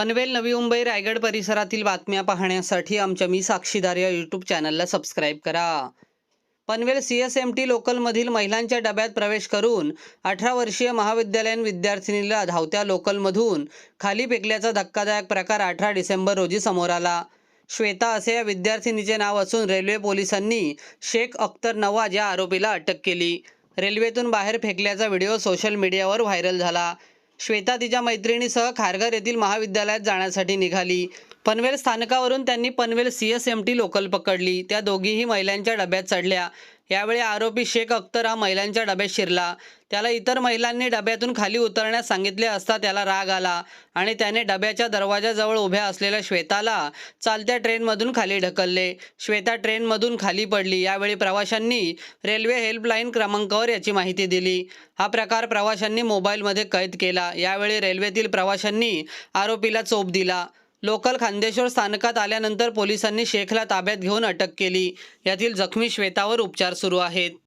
पनवेल नवी मुंबई रायगड परिसरातील बातम्या पाहण्यासाठी आमच्या मी साक्षीदार या यूट्यूब चॅनलला सबस्क्राईब करा. Panvel C S M T लोकलमधील महिलांच्या डब्यात प्रवेश करून अठरा वर्षीय महाविद्यालयीन विद्यार्थिनीला धावत्या लोकलमधून खाली फेकल्याचा धक्कादायक प्रकार अठरा डिसेंबर रोजी समोर आला. श्वेता असे या विद्यार्थिनीचे नाव असून रेल्वे पोलिसांनी शेख अख्तर नवाज या आरोपीला अटक केली. रेल्वेतून बाहेर फेकल्याचा व्हिडिओ सोशल मीडियावर व्हायरल झाला. श्वेता तिच्या मैत्रिणीसह खारघर येथील महाविद्यालयात जाण्यासाठी निघाली. पनवेल स्थानकावरून त्यांनी Panvel C S M T local पकडली. त्या दोघीही महिलांच्या डब्यात चढल्या. यावेळी आरोपी शेख अख्तर हा महिलांच्या डब्यात शिरला. त्याला इतर महिलांनी डब्यातून खाली उतरण्यास सांगितले असता त्याला राग आला आणि त्याने डब्याच्या दरवाजाजवळ उभ्या असलेल्या श्वेताला चालत्या ट्रेनमधून खाली ढकलले. श्वेता ट्रेनमधून खाली पडली. यावेळी प्रवाशांनी रेल्वे हेल्पलाईन क्रमांकावर याची माहिती दिली. हा प्रकार प्रवाशांनी मोबाईलमध्ये कैद केला. यावेळी रेल्वेतील प्रवाशांनी आरोपीला चोप दिला. लोकल खांदेश्वर स्थानकात आल्यानंतर पोलिसांनी शेखला ताब्यात घेऊन अटक केली. यातील जखमी श्वेतावर उपचार सुरू आहेत.